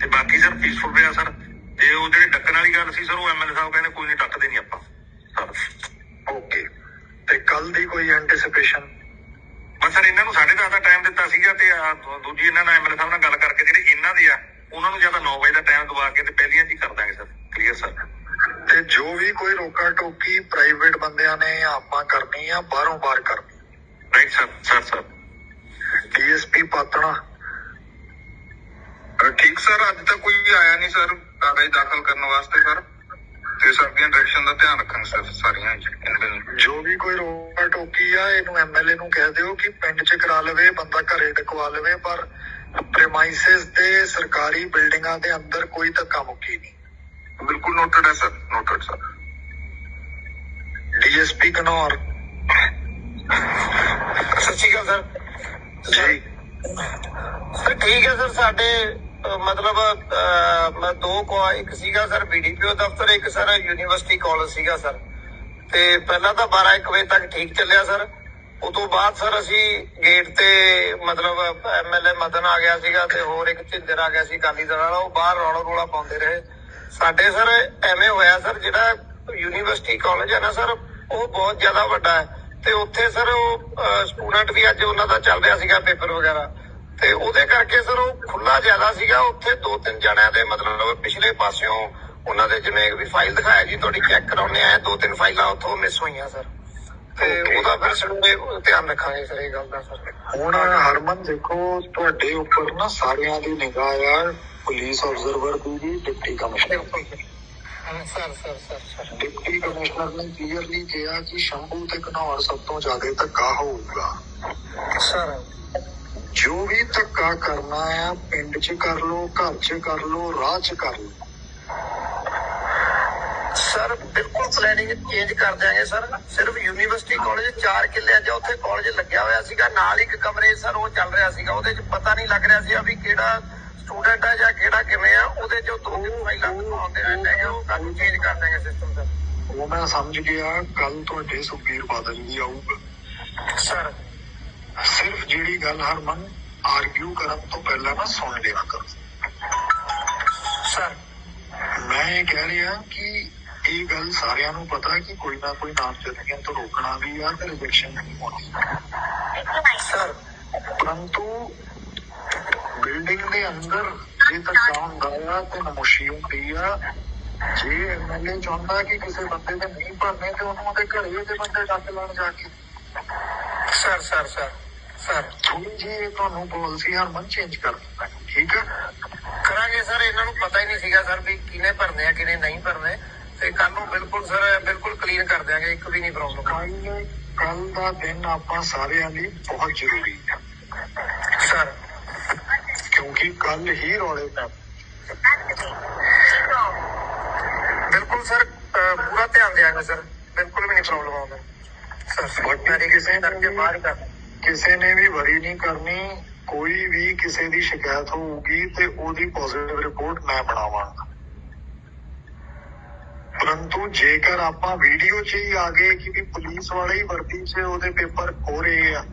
ਤੇ ਬਾਕੀ ਸਰ ਪੀਸਫੁਲ ਰਿਹਾ ਸਰ ਤੇ ਉਹ ਜਿਹੜੀ ਡੱਕਣ ਵਾਲੀ ਗੱਲ ਸੀ ਸਰ ਉਹ ਐਮਐਲਏ ਸਾਹਿਬ ਕਹਿੰਦੇ ਕੋਈ ਨਹੀਂ ਡੱਕਦੇ ਨਹੀਂ ਆਪਾਂ। ਸਰ ਓਕੇ ਤੇ ਕੱਲ ਦੀ ਕੋਈ ਐਂਟੀਸਿਪੇਸ਼ਨ ਬਸ ਸਰ ਇਹਨਾਂ ਨੂੰ 10:30 ਦਾ ਟਾਈਮ ਦਿੱਤਾ ਸੀਗਾ ਤੇ ਦੂਜੀ ਇਹਨਾਂ ਨਾਲ ਐਮਐਲਏ ਸਾਹਿਬ ਨਾਲ ਗੱਲ ਕਰਕੇ ਜਿਹੜੇ ਇਹਨਾਂ ਦੇ ਆ ਉਹਨਾਂ ਨੂੰ ਜ਼ਿਆਦਾ 9 ਵਜੇ ਦਾ ਟਾਈਮ ਦਵਾ ਕੇ ਤੇ ਪਹਿਲੀਆਂ ਚ ਕਰ ਦਾਂਗੇ ਸਰ। ਕਲੀਅਰ ਸਰ ਤੇ ਜੋ ਵੀ ਕੋਈ ਰੋਕਾ ਟੋਕੀ ਪ੍ਰਾਈਵੇਟ ਬੰਦਿਆਂ ਨੇ ਆਪਾਂ ਕਰਨੀ ਆ ਬਾਹਰੋਂ ਬਾਹਰ ਕਰਨੀ। Right sir sir sir DSP Patran. ਠੀਕ ਸਰ ਅੱਜ ਤੱਕ ਕੋਈ ਆਇਆ ਨਹੀਂ ਸਰ ਕਾਗਜ਼ ਦਾਖਲ ਕਰਨ ਵਾਸਤੇ ਸਰ ਤੇ ਸਰ ਦੀਆਂ ਡਾਇਰੈਕਸ਼ਨ ਦਾ ਧਿਆਨ ਰੱਖਣ ਸਰ ਸਾਰੀਆਂ ਜੋ ਵੀ ਕੋਈ ਰੋਕਾ ਟੋਕੀ ਆ ਇਹਨੂੰ ਐਮਐਲਏ ਨੂੰ ਕਹਿ ਦਿਓ ਕਿ ਪਿੰਡ 'ਚ ਕਰਾ ਲਵੇ ਬੰਦਾ ਘਰੇ ਟਕਵਾ ਲਵੇ ਪਰ ਪ੍ਰੈਮਾਈਸਿਸ ਤੇ ਸਰਕਾਰੀ ਬਿਲਡਿੰਗਾਂ ਦੇ ਅੰਦਰ ਕੋਈ ਧੱਕਾ ਮੁੱਕੀ ਨਹੀਂ। ਬਿਲਕੁਲ ਨੋਟਡ ਹੈ sir noted sir. DSP Ghanaur ਸਤਿ ਸ਼੍ਰੀ ਅਕਾਲ ਸਰ। ਜੀ। ਸਰ ਠੀਕ ਹੈ ਸਰ ਸਾਡੇ ਮਤਲਬ ਦੋ ਕੋ ਇੱਕ ਸੀਗਾ ਸਰ ਬੀਡੀਪੀਓ ਦਫ਼ਤਰ, ਇੱਕ ਸਰ ਯੂਨੀਵਰਸਿਟੀ ਕਾਲਜ ਸੀਗਾ ਸਰ। ਤੇ ਪਹਿਲਾਂ ਤਾਂ 12 1 ਵਜੇ ਤੱਕ ਠੀਕ ਚੱਲਿਆ ਸਰ। ਉਸ ਤੋਂ ਬਾਅਦ ਸਰ ਅਸੀਂ ਗੇਟ ਤੇ ਮਤਲਬ ਐਮਐਲਏ ਮਦਨ ਆ ਗਿਆ ਸੀਗਾ ਤੇ ਹੋਰ ਇੱਕ ਝਿੰਦਰ ਆ ਗਿਆ ਸੀ ਕਾਲੀ ਦਲ ਵਾਲਾ। ਉਹ ਬਾਹਰ ਰੌਲਾ ਰੋਲਾ ਪਾਉਂਦੇ ਰਹੇ। ਸਾਡੇ ਸਰ ਐਵੇਂ ਹੋਇਆ ਸਰ, ਜਿਹੜਾ ਯੂਨੀਵਰਸਿਟੀ ਕਾਲਜ ਹੈ ਨਾ ਸਰ, ਉਹ ਬਹੁਤ ਜ਼ਿਆਦਾ ਵੱਡਾ ਹੈ। ਤੇ ਉੱਥੇ ਸਰ ਉਹ ਸਟੂਡੈਂਟ ਵੀ ਅੱਜ ਉਹਨਾਂ ਦਾ ਚੱਲ ਰਿਹਾ ਸੀਗਾ ਪੇਪਰ ਵਗੈਰਾ। ਤੇ ਉਹਦੇ ਕਰਕੇ ਸਰ ਉਹ ਖੁੱਲਾ ਜ਼ਿਆਦਾ ਸੀਗਾ। ਉੱਥੇ ਦੋ ਤਿੰਨ ਜਣਿਆਂ ਦੇ ਮਤਲਬ ਪਿਛਲੇ ਪਾਸਿਓਂ ਉਹਨਾਂ ਦੇ ਜਿਵੇਂ ਵੀ ਫਾਈਲ ਦਿਖਾਇਆ ਜੀ ਤੁਹਾਡੀ ਚੈੱਕ ਕਰਾਉਣੇ ਆਏ ਦੋ ਤਿੰਨ ਫਾਈਲਾਂ ਉੱਥੋਂ ਮਿਸ ਹੋਈਆਂ ਸਰ। ਤੇ. ਉਹਦਾ ਫਿਰ ਸਾਨੂੰ ਧਿਆਨ ਰੱਖਾਂਗੇ ਸਰ ਇਹ ਗੱਲ ਦਾ ਸਰ। ਹੁਣ ਹਰਮਨ ਦੇਖੋ ਤੁਹਾਡੇ ਉੱਪਰ ਨਾ ਸਾਰਿਆਂ ਦੀ ਨਿਗਾਹ ਆ ਪੁਲਿਸ ਆਬਜ਼ਰਵਰ ਦੀ ਵੀ ਡਿਪਟੀ ਕਮਿਸ਼ਨਰ ਦੀ। Sir sir sir sir. Deputy commissioner ਨੇ ਕਲੀਅਰਲੀ ਕਿਹਾ ਕਿ ਸ਼ੰਭੂ ਤੇ ਘਨੌਰ ਸਭ ਤੋਂ ਜ਼ਿਆਦਾ ਧੱਕਾ ਹੋਊਗਾ। ਸਰ ਜੋ ਵੀ ਧੱਕਾ ਕਰਨਾ ਆ ਪਿੰਡ 'ਚ ਕਰ ਲੋ ਘਰ 'ਚ ਕਰ ਲੋ ਰਾਹ 'ਚ ਕਰ ਲੋ ਸਰ ਬਿਲਕੁਲ ਪਲੈਨਿੰਗ ਚੇਂਜ ਕਰ ਦਿਆਂਗੇ ਸਰ। ਸਿਰਫ ਯੂਨੀਵਰਸਿਟੀ ਕਾਲਜ 4 ਕਿੱਲਿਆਂ 'ਚ ਉੱਥੇ ਕਾਲਜ ਲੱਗਿਆ ਹੋਇਆ ਸੀਗਾ ਨਾਲ ਇੱਕ ਕਮਰੇ ਸਰ ਉਹ ਚੱਲ ਰਿਹਾ ਸੀਗਾ। ਉਹਦੇ 'ਚ ਪਤਾ ਨਹੀਂ ਲੱਗ ਰਿਹਾ ਸੀ ਵੀ ਕਿਹੜਾ ਸਟੂਡੈਂਟ ਹੈ ਜਾਂ ਕਿਹੜਾ ਕਿਵੇਂ ਆ। ਉਹਦੇ 'ਚ ਦੋ ਫਾਈਲਾਂ ਦਿਖਾਉਂਦੇ ਰਹਿੰਦੇ ਹੈਗੇ ਉਹ ਕੱਲ ਚੇਂਜ ਕਰ ਦਿਆਂਗੇ ਸਿਸਟਮ ਸਰ। ਉਹ ਮੈਂ ਸਮਝ ਗਿਆ ਕੱਲ ਤੁਹਾਡੇ ਸੁਖਬੀਰ ਬਾਦਲ ਵੀ ਆਊਗਾ। ਸਰ ਸਿਰਫ ਜਿਹੜੀ ਗੱਲ ਹਰਮਨ ਆਰਗਿਊ ਕਰਨ ਤੋਂ ਪਹਿਲਾਂ ਨਾ ਸੁਣ ਲਿਆ ਕਰੋ। ਸਰ ਮੈਂ ਕਹਿ ਰਿਹਾ ਕਿ ਇਹ ਗੱਲ ਸਾਰਿਆਂ ਨੂੰ ਪਤਾ ਕਿ ਕੋਈ ਨਾ ਕੋਈ ਨਾਮਜ਼ਦਗੀਆਂ ਤੋਂ ਰੋਕਣਾ ਵੀ ਆ ਤੇ ਰਿਜੈਕਸ਼ਨ ਨਹੀਂ ਹੋਣੀ ਸਰ ਪਰੰਤੂ ਬਿਲਡਿੰਗ ਦੇ ਅੰਦਰ ਜੇ ਧੱਕਾ ਹੁੰਦਾ ਆ ਤੇ ਨਮੋਸ਼ੀ ਹੁੰਦੀ ਆ ਜੇ ਐਮਐਲਏ ਚਾਹੁੰਦਾ ਕਿ ਕਿਸੇ ਬੰਦੇ ਦੇ ਨਹੀਂ ਭਰਨੇ ਤੇ ਉਹਨੂੰ ਉਹਦੇ ਘਰੇ ਉਹਦੇ ਬੰਦੇ ਡੱਕ ਲੈਣ ਜਾ ਕੇ। ਸਰ ਸਰ ਸਰ ਸਰ ਥੋੜੀ ਜੀ ਇਹ ਤੁਹਾਨੂੰ ਪਾਲਿਸੀ ਹਰਮਨ ਚੇਂਜ ਕਰ ਦਿੱਤਾ ਠੀਕ ਹੈ? ਕਰਾਂਗੇ ਸਰ ਇਹਨਾਂ ਨੂੰ ਪਤਾ ਹੀ ਨਹੀਂ ਸੀਗਾ ਸਰ ਵੀ ਕਿਨੇ ਭਰਨੇ ਆ ਕਿਨੇ ਨਹੀਂ ਭਰਨੇ। ਤੇ ਕੱਲ ਨੂੰ ਬਿਲਕੁਲ ਸਰ ਬਿਲਕੁਲ ਕਲੀਅਰ ਕਰ ਦਿਆਂਗੇ ਇੱਕ ਵੀ ਨਹੀਂ ਪ੍ਰੋਬਲਮ ਕੱਲ ਦਾ ਦਿਨ ਆਪਾਂ ਸਾਰਿਆਂ ਲਈ ਬਹੁਤ ਜ਼ਰੂਰੀ ਹੈ। ਸਰ। ਕਿਉਂਕਿ ਕੱਲ ਹੀ ਰੌਲੇ ਪੈ ਬਿਲਕੁਲ ਸਰ ਪੂਰਾ ਧਿਆਨ ਦਿਆਂਗੇ ਸਰ। ਬਿਲਕੁਲ ਵੀ ਨਹੀਂ ਪ੍ਰੋਬਲਮ ਆਉਂਦਾ। ਸਰ ਮੈਂ ਕਿਸੇ ਕਰਕੇ ਬਾਹਰ ਕਰ ਕਿਸੇ ਨੇ ਵੀ ਵਰੀ ਨਹੀਂ ਕਰਨੀ ਕੋਈ ਵੀ ਕਿਸੇ ਦੀ ਸ਼ਿਕਾਇਤ ਹੋਊਗੀ ਤੇ ਉਹਦੀ ਪੋਜ਼ਿਟਿਵ ਰਿਪੋਰਟ ਮੈਂ ਬਣਾਵਾਂਗਾ। ਪਰੰਤੂ ਜੇਕਰ ਆਪਾਂ ਵੀਡੀਓ 'ਚ ਹੀ ਆ ਗਏ ਕਿ ਵੀ ਪੁਲਿਸ ਵਾਲੇ ਹੀ ਵਰਦੀ 'ਚ ਉਹਦੇ ਪੇਪਰ ਖੋ ਰਹੇ ਆ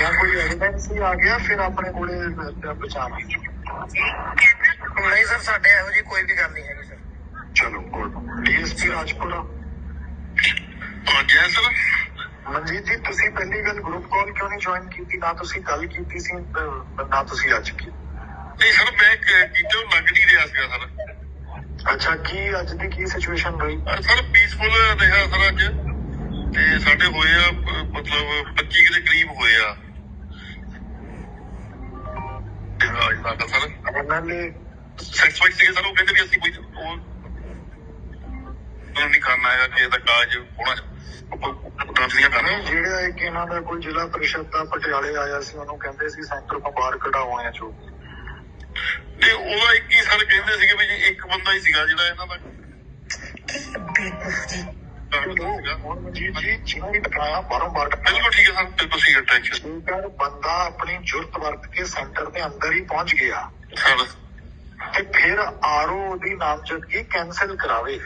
ਜਾਂ ਕੋਈ ਐਵੀਡੈਂਸ ਹੀ ਆ ਗਿਆ ਫਿਰ ਆਪਣੇ ਕੋਲੇ ਬਚਾਣਾ ਨਹੀਂ ਸਰ ਸਾਡੇ ਇਹੋ ਜੀ ਕੋਈ ਵੀ ਗੱਲ ਨਹੀਂ ਹੈਗੀ ਸਰ। ਚਲੋ ਗੁੱਡ ਡੀਐਸਪੀ ਰਾਜਪੁਰਾ। ਹਾਂ ਸਰ। ਮਨਜੀਤ ਜੀ ਤੁਸੀਂ ਪਹਿਲੀ ਗੱਲ ਗਰੁੱਪ ਕਾਲ ਕਿਉਂ ਨਹੀਂ ਜੁਆਇਨ ਕੀਤੀ? ਨਾ ਤੁਸੀਂ ਕੱਲ ਕੀਤੀ ਸੀ ਨਾ ਤੁਸੀਂ ਅੱਜ ਕੀਤੀ। ਨਹੀਂ ਸਰ ਮੈਂ ਕਿਤੇ ਲੱਗ ਨਹੀਂ ਰਿਹਾ ਸੀਗਾ ਸਰ। ਅੱਛਾ ਕੀ ਅੱਜ ਦੀ ਕੀ ਸਿਚੁਏਸ਼ਨ ਰਹੀ? ਸਰ ਪੀਸਫੁਲ ਰਿਹਾ ਸਰ ਅੱਜ। ਤੇ ਸਾਡੇ ਹੋਏ ਆ ਮਤਲਬ 25 ਕੁ ਦੇ ਕਰੀਬ ਹੋਏ ਆ। ਸੈਟੀਸਫਾਈਡ ਸੀਗੇ ਸਰ ਉਹ ਕਹਿੰਦੇ ਵੀ ਅਸੀਂ ਕੋਈ ਉਹ ਨਹੀਂ ਕਰਨਾ ਹੈਗਾ ਕਿ ਇਹਦਾ ਕਾਜ ਹੋਣਾ ਕਰਨਾ ਜਿਹੜਾ ਇੱਕ ਇਹਨਾਂ ਦਾ ਕੋਈ ਜ਼ਿਲ੍ਹਾ ਪ੍ਰੀਸ਼ਦ ਦਾ ਪਟਿਆਲੇ ਆਇਆ ਸੀ ਉਹਨੂੰ ਕਹਿੰਦੇ ਸੀ ਸੈਂਟਰ ਤੋਂ ਬਾਹਰ ਕਢਾਉਣੇ ਆ ਚੋ ਤੇ ਉਹਦਾ ਇੱਕ ਹੀ ਸਰ ਕਹਿੰਦੇ ਸੀਗੇ ਵੀ ਜੀ ਇੱਕ ਬੰਦਾ ਹੀ ਸੀਗਾ ਜਿਹੜਾ ਇਹਨਾਂ ਦਾ। ਬਿਲਕੁਲ ਠੀਕ ਹੈ ਸਰ ਬਿਲਕੁਲ ਠੀਕ ਹੈ ਟੈਨਸ਼ਨ ਜੇਕਰ ਬੰਦਾ ਆਪਣੀ ਜੁਰਤ ਵਰਤ ਕੇ ਸੈਂਟਰ ਦੇ ਅੰਦਰ ਹੀ ਪਹੁੰਚ ਗਿਆ ਸਰ। ਤੇ ਫਿਰ ਆਰਓ ਦੀ ਨਾਮਜ਼ਦਗੀ ਕੈਨਸਲ ਕਰਾਵੇ।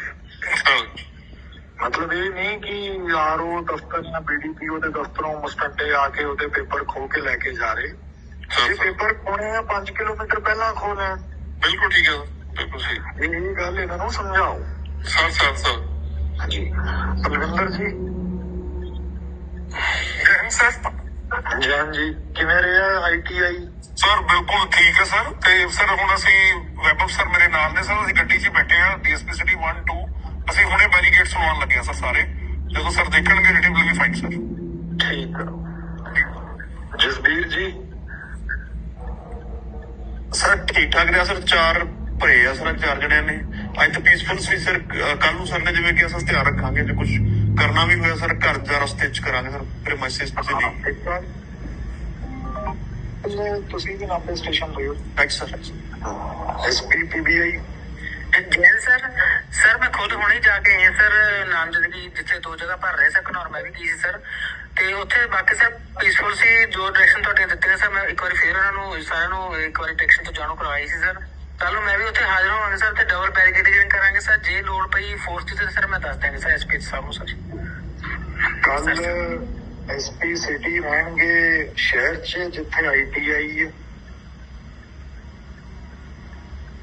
ਮਤਲਬ ਇਹ ਨਹੀਂ ਕਿ ਆਰਓ ਦਫ਼ਤਰ ਜਾਂ ਬੀਡੀਪੀਓ ਦੇ ਦਫ਼ਤਰੋਂ ਮੁਸਟੰਡੇ ਆ ਕੇ ਉਹਦੇ ਪੇਪਰ ਖੋ ਕੇ ਲੈ ਕੇ ਜਾ ਰਹੇ। ਜੇ ਸਰ ਪੇਪਰ ਖੋਣੇ ਆ 5 ਕਿਲੋਮੀਟਰ ਪਹਿਲਾਂ ਖੋ ਲੈਣ ਬਿਲਕੁਲ ਠੀਕ ਹੈ ਬਿਲਕੁਲ ਸਹੀ। ਇਹ ਗੱਲ ਇਹਨਾਂ ਨੂੰ ਸਮਝਾਓ। Sir sir sir. ਹਾਂਜੀ। ਬਲਵਿੰਦਰ ਜੀ। ਸਰ। ਜੈਨ ਜੀ ਕਿਵੇਂ ਰਿਹਾ ਆਈਟੀਆਈ ਸਰ ਬਿਲਕੁਲ ਠੀਕ ਹੈ ਸਰ। ਤੇ ਸਰ ਹੁਣ ਅਸੀਂ ਵੈਬ ਸਰ ਮੇਰੇ ਨਾਲ ਨੇ ਸਰ। ਅਸੀਂ ਗੱਡੀ 'ਚ ਬੈਠੇ ਆ ਡੀਐਸਪੀ ਸਿਟੀ 1 2 ਅਸੀਂ ਹੁਣੇ ਬੈਰੀਕੇਡ ਸੁਣਾਉਣ ਲੱਗੇ ਆ ਸਰ ਸਾਰੇ। ਜਦੋਂ ਸਰ ਦੇਖਣਗੇ ਰਿਟਿਵ ਵਿਲ ਬੀ ਫਾਈਨ ਸਰ ਠੀਕ ਆ। ਜਸਬੀਰ ਜੀ? ਸਰ ਠੀਕ ਠਾਕ ਰਿਹਾ ਸਰ ਚਾਰ ਭਰੇ ਆ ਸਰ ਚਾਰ ਜਣਿਆਂ ਨੇ। ਅੱਜ ਤਾਂ ਪੀਸਫੁਲ ਸੀ ਸਰ ਕੱਲ ਨੂੰ ਸਰ ਨੇ ਜਿਵੇਂ ਕਿ ਅਸੀਂ ਧਿਆਨ ਰੱਖਾਂਗੇ ਜੇ ਕੁਝ ਕਰਨਾ ਵੀ ਹੋਇਆ ਸਰ ਘਰ ਦਾ ਰਸਤੇ 'ਚ ਕਰਾਂਗੇ ਸਰ ਫਿਰ ਮੈਸੇਜ ਤੁਸੀਂ ਨਹੀਂ ਤੁਸੀਂ ਵੀ ਨਾਪੇ ਸਟੇਸ਼ਨ ਰਹੇ ਹੋ। Thank sir SP PBI Jain sir sir ਮੈਂ ਖੁਦ ਹੁਣੇ ਜਾ ਕੇ ਆਇਆ ਸਰ ਨਾਮਜ਼ਦਗੀ ਜਿੱਥੇ ਦੋ ਜਗ੍ਹਾ ਭਰ ਰਹੇ ਸੀ ਘਨੌਰ ਮੈਂ ਵੀ ਗਈ ਸੀ ਸਰ ਤੇ ਉੱਥੇ ਬਾਕੀ ਸਰ ਪੀਸਫੁਲ ਸੀ, ਜੋ ਡਾਇਰੈਕਸ਼ਨ ਤੁਹਾਡੇ ਦਿੱਤੇ ਸਰ ਮੈਂ ਇੱਕ ਵਾਰੀ ਫੇਰ ਉਹਨਾਂ ਨੂੰ, ਸਾਰਿਆਂ ਨੂੰ ਇੱਕ ਵਾਰੀ ਡਾਇਰੈਕਸ਼ਨ ਤੋਂ ਜਾਣੂ ਕਰਵਾਈ ਸੀ ਸਰ ਕੱਲ ਨੂੰ ਮੈਂ ਵੀ ਉੱਥੇ ਹਾਜ਼ਰ ਹੋਵਾਂਗਾ ਸਰ ਤੇ ਡਬਲ ਬੈਰੀਕੇਡਿੰਗ ਕਰਾਂਗੇ ਸਰ ਜੇ ਲੋੜ ਪਈ ਫੋਰਸ ਦੀ, ਤੇ ਸਰ ਮੈਂ ਦੱਸ ਦਾਂਗਾ ਸਰ ਐਸਪੀ ਸਾਹਿਬ ਨੂੰ ਸਰ ਕੱਲ ਐਸਪੀ ਸਿਟੀ ਰਹਿਣਗੇ ਸ਼ਹਿਰ 'ਚ, ਜਿੱਥੇ ਆਈਟੀਆਈ ਹੈ।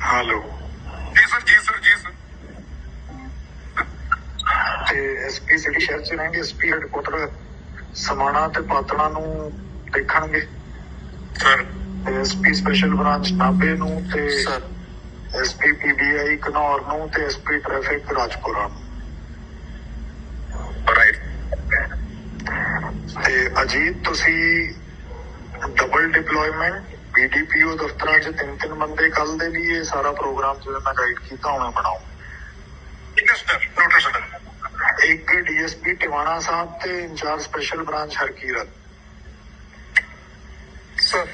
ਹੈਲੋ ਤੇ ਐਸਪੀ ਸਿਟੀ ਸ਼ਹਿਰ 'ਚ ਰਹਿਣਗੇ। ਐਸਪੀ ਹੈਡਕੁਆਟਰ ਸਮਾਣਾ ਤੇ ਪਾਤਣਾ ਨੂੰ ਦੇਖਣਗੇ। Sir S P special branch ਨਾਭੇ ਨੂੰ ਤੇ ਸਰ ਐਸਪੀ ਪੀਬੀਆਈ ਘਨੌਰ ਨੂੰ ਤੇ ਐਸਪੀ ਟ੍ਰੈਫਿਕ ਰਾਜਪੁਰਾ ਨੂੰ। ਰਾਈਟ ਤੇ ਅਜੀਤ ਤੁਸੀਂ ਡਬਲ ਡਿਪਲੋਇਮੈਂਟ ਬੀਡੀਪੀਓ ਦਫ਼ਤਰਾਂ 'ਚ ਤਿੰਨ ਤਿੰਨ ਬੰਦੇ ਕੱਲ ਦੇ ਲਈ ਇਹ ਸਾਰਾ ਪ੍ਰੋਗਰਾਮ ਜਿਵੇਂ ਮੈਂ ਗਾਈਡ ਕੀਤਾ ਉਵੇਂ ਬਣਾਓ। ਠੀਕ ਹੈ ਸਰ ਨੋਟਿਸ ਇੱਕ ਡੀਐਸਪੀ ਟਿਵਾਣਾ ਸਾਹਿਬ ਤੇ incharge special branch Harkirat. Sir.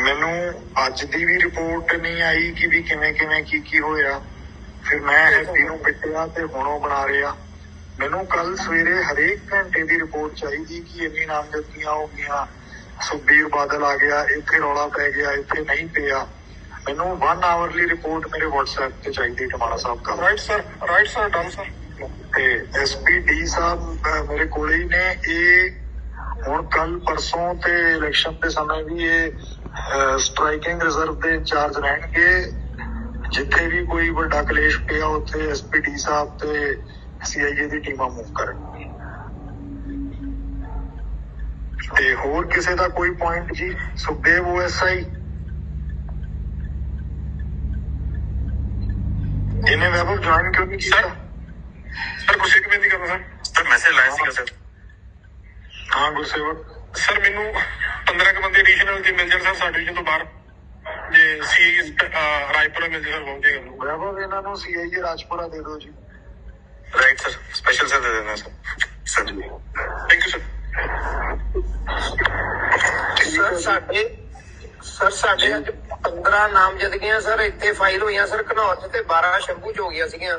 ਮੈਨੂੰ ਅੱਜ ਦੀ ਵੀ ਰਿਪੋਰਟ ਨਹੀਂ ਆਈ ਕਿ ਵੀ ਕਿਵੇਂ ਕਿਵੇਂ ਕੀ ਕੀ ਹੋਇਆ। ਫਿਰ ਮੈਂ ਹੈਪੀ ਨੂੰ ਪਿੱਟਿਆ ਤੇ ਹੁਣ ਉਹ ਬਣਾ ਰਿਹਾ। ਮੈਨੂੰ ਕੱਲ ਸਵੇਰੇ ਹਰੇਕ ਘੰਟੇ ਦੀ ਰਿਪੋਰਟ ਚਾਹੀਦੀ ਕਿ ਇੰਨੀ ਨਾਮਜ਼ਦਗੀਆਂ ਹੋ ਗਈਆਂ। ਸੁਖਬੀਰ ਬਾਦਲ ਆ ਗਿਆ ਇੱਥੇ ਰੌਲਾ ਪੈ ਗਿਆ ਇੱਥੇ ਨਹੀਂ ਪਿਆ। ਮੈਨੂੰ 1 ਆਵਰਲੀ ਰਿਪੋਰਟ ਮੇਰੇ WhatsApp ਤੇ ਚਾਹੀਦੀ ਟਮਾਣਾ ਸਾਹਿਬ ਕੱਲ right sir right sir done sir ਤੇ ਐਸਪੀ ਡੀ ਸਾਹਿਬ ਅਹ, ਮੇਰੇ ਕੋਲੇ ਹੀ ਨੇ। ਇਹ ਹੁਣ ਕੱਲ ਪਰਸੋਂ ਤੇ ਇਲੈਕਸ਼ਨ ਦੇ ਸਮੇਂ ਵੀ ਇਹ ਸਟ੍ਰਾਈਕਿੰਗ ਰਿਜ਼ਰਵ ਦੇ ਇੰਚਾਰਜ ਰਹਿਣਗੇ। ਜਿੱਥੇ ਵੀ ਕੋਈ ਵੱਡਾ ਕਲੇਸ਼ ਪਿਆ ਉੱਥੇ ਐਸਪੀ ਡੀ ਸਾਹਿਬ ਤੇ ਸੀਆਈਏ ਦੀ ਟੀਮਾਂ ਮੂਵ ਕਰਨਗੀਆਂ। ਤੇ ਹੋਰ ਕਿਸੇ ਦਾ ਕੋਈ ਪੁਆਇੰਟ ਜੀ? ਸੁਖਦੇਵ ਓਐਸਆਈ ਇਹਨੇ ਵੈਬ ਜੁਆਇਨ ਕਿਉਂ ਨਹੀਂ ਕੀਤਾ? ਸਰ ਕੁਛ ਇੱਕ ਬੇਨਤੀ ਕਰਨਾ ਸਰ? ਸਰ ਮੈਸੇਜ ਲਾਇਆ ਸੀਗਾ ਸਰ। ਹਾਂ ਗੁਰਸੇਵਕ ਸਰ ਮੈਨੂੰ 15 ਕੁ ਬੰਦੇ ਐਡੀਸ਼ਨਲ ਜੇ ਮਿਲ ਜਾਣ ਸਰ ਸਾਡੇ ਤੋਂ ਬਾਹਰ। ਜੇ ਸੀ ਰਾਇਪੁਰਾ ਮਿਲ ਜਾਣ ਸਰ ਬਹੁਤ ਜੇਗਾ ਵੈਭਵ ਇਹਨਾਂ ਨੂੰ ਸੀਆਈਏ ਰਾਜਪੁਰਾ ਦੇ ਦਿਓ ਜੀ। ਰਾਈਟ ਸਰ ਸਪੈਸ਼ਲ ਸਰ ਦੇ ਦੇਣਾ sir. Sir thank you sir sir ਸਾਡੇ ਸਰ ਸਾਡੇ ਅੱਜ 15 ਨਾਮਜ਼ਦਗੀਆਂ ਸਰ ਇੱਥੇ ਫਾਈਲ ਹੋਈਆਂ ਸਰ ਘਨੌਰ 'ਚ ਤੇ 12 ਸ਼ੰਭੂ 'ਚ ਹੋ ਗਈਆਂ ਸੀਗੀਆਂ।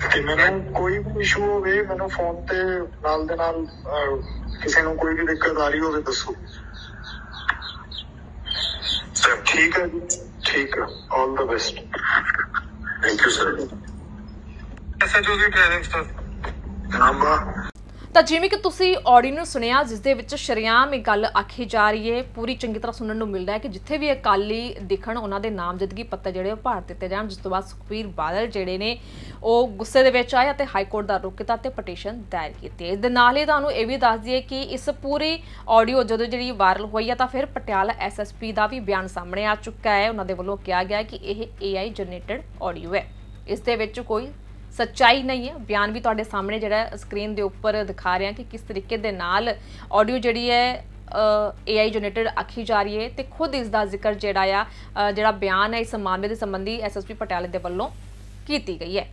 ਤੇ ਮੈਨੂੰ ਕੋਈ ਵੀ ਇਸ਼ੂ ਹੋਵੇ ਮੈਨੂੰ ਫੋਨ ਤੇ ਨਾਲ ਦੇ ਨਾਲ ਅਹ, ਕਿਸੇ ਨੂੰ ਕੋਈ ਵੀ ਦਿੱਕਤ ਆ ਰਹੀ ਹੋਵੇ ਦੱਸੋ। ਸਰ ਠੀਕ ਹੈ ਜੀ ਠੀਕ ਹੈ। All the best thank you sir SHO the presence sir ਨਾਮਾ ਤਾਂ ਜਿਵੇਂ ਕਿ ਤੁਸੀਂ ਆਡੀਓ ਨੂੰ ਸੁਣਿਆ, ਜਿਸ ਦੇ ਵਿੱਚ ਸ਼ਰੇਆਮ ਇਹ ਗੱਲ ਆਖੀ ਜਾ ਰਹੀ ਹੈ, ਪੂਰੀ ਚੰਗੀ ਤਰ੍ਹਾਂ ਸੁਣਨ ਨੂੰ ਮਿਲਦਾ ਹੈ ਕਿ ਜਿੱਥੇ ਵੀ ਅਕਾਲੀ ਦਿਖਣ, ਉਹਨਾਂ ਦੇ ਨਾਮਜ਼ਦਗੀ ਪੱਤਰ ਜਿਹੜੇ ਉਹ ਭਾਰ ਦਿੱਤੇ ਜਾਣ, ਜਿਸ ਤੋਂ ਬਾਅਦ ਸੁਖਬੀਰ ਬਾਦਲ ਜਿਹੜੇ ਨੇ, ਉਹ ਗੁੱਸੇ ਦੇ ਵਿੱਚ ਆਏ ਅਤੇ ਹਾਈ ਕੋਰਟ ਦਾ ਰੁਖ ਕੀਤਾ ਤੇ ਪਟੀਸ਼ਨ ਦਾਇਰ ਕੀਤੀ ਇਸ ਦੇ ਨਾਲ ਹੀ ਤੁਹਾਨੂੰ ਇਹ ਵੀ ਦੱਸ ਦਈਏ ਕਿ ਇਸ ਪੂਰੀ ਆਡੀਓ ਜਦੋਂ ਜਿਹੜੀ ਵਾਇਰਲ ਹੋਈ ਹੈ, ਤਾਂ ਫਿਰ ਪਟਿਆਲਾ ਐਸਐਸਪੀ ਦਾ ਵੀ ਬਿਆਨ ਸਾਹਮਣੇ ਆ ਚੁੱਕਾ ਹੈ। ਉਹਨਾਂ ਦੇ ਵੱਲੋਂ ਕਿਹਾ ਗਿਆ ਕਿ ਇਹ AI ਜਨਰੇਟਡ ਆਡੀਓ ਹੈ। ਇਸ ਦੇ ਵਿੱਚ ਕੋਈ ਸੱਚਾਈ ਨਹੀਂ ਹੈ। ਬਿਆਨ ਵੀ ਤੁਹਾਡੇ ਸਾਹਮਣੇ ਜਿਹੜਾ ਸਕਰੀਨ ਦੇ ਉੱਪਰ ਦਿਖਾ ਰਿਹਾ ਕਿ ਕਿਸ ਤਰੀਕੇ ਦੇ ਨਾਲ ਆਡੀਓ ਜਿਹੜੀ ਹੈ AI ਜਨਰੇਟਡ ਆਖੀ ਜਾ ਰਹੀ ਹੈ ਤੇ ਖੁਦ ਇਸ ਦਾ ਜ਼ਿਕਰ ਜਿਹੜਾ ਆ ਜਿਹੜਾ ਬਿਆਨ ਹੈ, ਇਸ ਮਾਮਲੇ ਦੇ ਸੰਬੰਧੀ ਐਸਐਸਪੀ ਪਟਿਆਲੇ ਦੇ ਵੱਲੋਂ ਕੀਤੀ ਗਈ ਹੈ।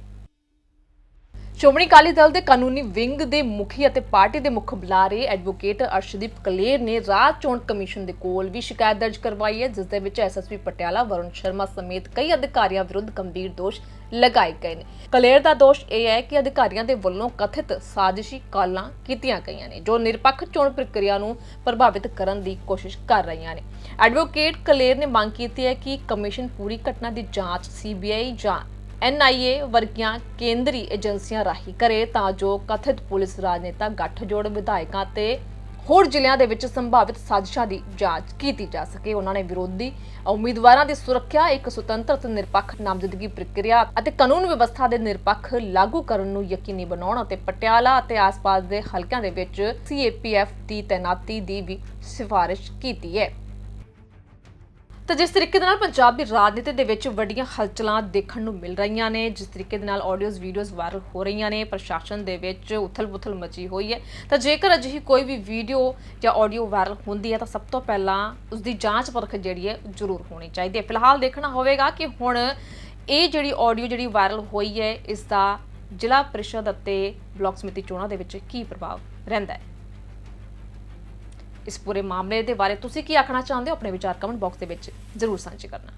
ਸ਼੍ਰੋਮਣੀ ਅਕਾਲੀ ਦਲ ਦੇ ਕਾਨੂੰਨੀ ਵਿੰਗ ਦੇ ਮੁਖੀ ਅਤੇ ਪਾਰਟੀ ਦੇ ਮੁੱਖ ਬੁਲਾਰੇ ਐਡਵੋਕੇਟ ਅਰਸ਼ਦੀਪ ਕਲੇਰ ਨੇ ਰਾਜ ਚੋਣ ਕਮਿਸ਼ਨ ਦੇ ਕੋਲ ਵੀ ਸ਼ਿਕਾਇਤ ਦਰਜ ਕਰਵਾਈ ਹੈ, ਜਿਸ ਦੇ ਵਿੱਚ ਐਸਐਸਪੀ ਪਟਿਆਲਾ, ਵਰੁਣ ਸ਼ਰਮਾ ਸਮੇਤ ਕਈ ਅਧਿਕਾਰੀਆਂ ਵਿਰੁੱਧ ਗੰਭੀਰ ਦੋਸ਼ ਲਗਾਏ ਗਏ ਨੇ। ਕਲੇਰ ਦਾ ਦੋਸ਼ ਇਹ ਹੈ ਕਿ ਅਧਿਕਾਰੀਆਂ ਦੇ ਵੱਲੋਂ ਕਥਿਤ ਸਾਜ਼ਿਸ਼ੀ ਕਾਲਾਂ ਕੀਤੀਆਂ ਗਈਆਂ ਨੇ, ਜੋ ਨਿਰਪੱਖ ਚੋਣ ਪ੍ਰਕਿਰਿਆ ਨੂੰ ਪ੍ਰਭਾਵਿਤ ਕਰਨ ਦੀ ਕੋਸ਼ਿਸ਼ ਕਰ ਰਹੀਆਂ ਨੇ। ਐਡਵੋਕੇਟ ਕਲੇਰ ਨੇ ਮੰਗ ਕੀਤੀ ਹੈ ਕਿ ਕਮਿਸ਼ਨ ਪੂਰੀ ਘਟਨਾ ਦੀ ਜਾਂਚ ਸੀਬੀਆਈ ਜਾਂ ਐਨਆਈਏ ਵਰਗੀਆਂ ਕੇਂਦਰੀ ਏਜੰਸੀਆਂ ਰਾਹੀਂ ਕਰੇ ਤਾਂ ਜੋ ਕਥਿਤ ਪੁਲਿਸ ਰਾਜਨੇਤਾ, ਗੱਠਜੋੜ ਵਿਧਾਇਕਾਂ ਤੇ ਹੋਰ ਜ਼ਿਲ੍ਹਿਆਂ ਦੇ ਵਿੱਚ ਸੰਭਾਵਿਤ ਸਾਜ਼ਿਸ਼ਾਂ ਦੀ ਜਾਂਚ ਕੀਤੀ ਜਾ ਸਕੇ। ਉਹਨਾਂ ਨੇ ਵਿਰੋਧੀ ਉਮੀਦਵਾਰਾਂ ਦੀ ਸੁਰੱਖਿਆ, ਇੱਕ ਸੁਤੰਤਰ ਤੇ ਨਿਰਪੱਖ ਨਾਮਜ਼ਦਗੀ ਪ੍ਰਕਿਰਿਆ ਅਤੇ ਕਾਨੂੰਨ ਵਿਵਸਥਾ ਦੇ ਨਿਰਪੱਖ ਲਾਗੂ ਕਰਨ ਨੂੰ ਯਕੀਨੀ ਬਣਾਉਣ ਅਤੇ ਪਟਿਆਲਾ ਅਤੇ ਆਸ-ਪਾਸ ਦੇ ਹਲਕਿਆਂ ਦੇ ਵਿੱਚ ਸੀਏਪੀਐਫ ਦੀ ਤੈਨਾਤੀ ਦੀ ਵੀ ਸਿਫਾਰਿਸ਼ ਕੀਤੀ ਹੈ। ਤਾਂ ਜਿਸ ਤਰੀਕੇ ਦੇ ਨਾਲ ਪੰਜਾਬ ਦੀ ਰਾਜਨੀਤੀ ਦੇ ਵਿੱਚ ਵੱਡੀਆਂ ਹਲਚਲਾਂ ਦੇਖਣ ਨੂੰ ਮਿਲ ਰਹੀਆਂ ਨੇ, ਜਿਸ ਤਰੀਕੇ ਦੇ ਨਾਲ ਆਡੀਓਜ਼ ਵੀਡੀਓਜ਼ ਵਾਇਰਲ ਹੋ ਰਹੀਆਂ ਨੇ, ਪ੍ਰਸ਼ਾਸਨ ਦੇ ਵਿੱਚ ਉਥਲ-ਪੁਥਲ ਮਚੀ ਹੋਈ ਹੈ। ਤਾਂ ਜੇਕਰ ਅਜਿਹੀ ਕੋਈ ਵੀ ਵੀਡੀਓ ਜਾਂ ਆਡੀਓ ਵਾਇਰਲ ਹੁੰਦੀ ਹੈ, ਤਾਂ ਸਭ ਤੋਂ ਪਹਿਲਾਂ ਉਸ ਦੀ ਜਾਂਚ ਪਰਖ ਜਿਹੜੀ ਹੈ ਜ਼ਰੂਰ ਹੋਣੀ ਚਾਹੀਦੀ ਹੈ। ਫਿਲਹਾਲ ਦੇਖਣਾ ਹੋਵੇਗਾ ਕਿ ਹੁਣ ਇਹ ਜਿਹੜੀ ਆਡੀਓ ਜਿਹੜੀ ਵਾਇਰਲ ਹੋਈ ਹੈ, ਇਸ ਦਾ ਜ਼ਿਲ੍ਹਾ ਪ੍ਰੀਸ਼ਦ ਅਤੇ ਬਲਾਕ ਸਮਿਤੀ ਚੋਣਾਂ ਦੇ ਵਿੱਚ ਕੀ ਪ੍ਰਭਾਵ ਰਹਿੰਦਾ ਹੈ। ਇਸ ਪੂਰੇ ਮਾਮਲੇ ਦੇ ਬਾਰੇ ਤੁਸੀਂ ਕੀ ਆਖਣਾ ਚਾਹੁੰਦੇ ਹੋ? ਆਪਣੇ ਵਿਚਾਰ ਕਮੈਂਟ ਬਾਕਸ ਦੇ ਵਿੱਚ ਜ਼ਰੂਰ ਸਾਂਝੇ ਕਰਨਾ।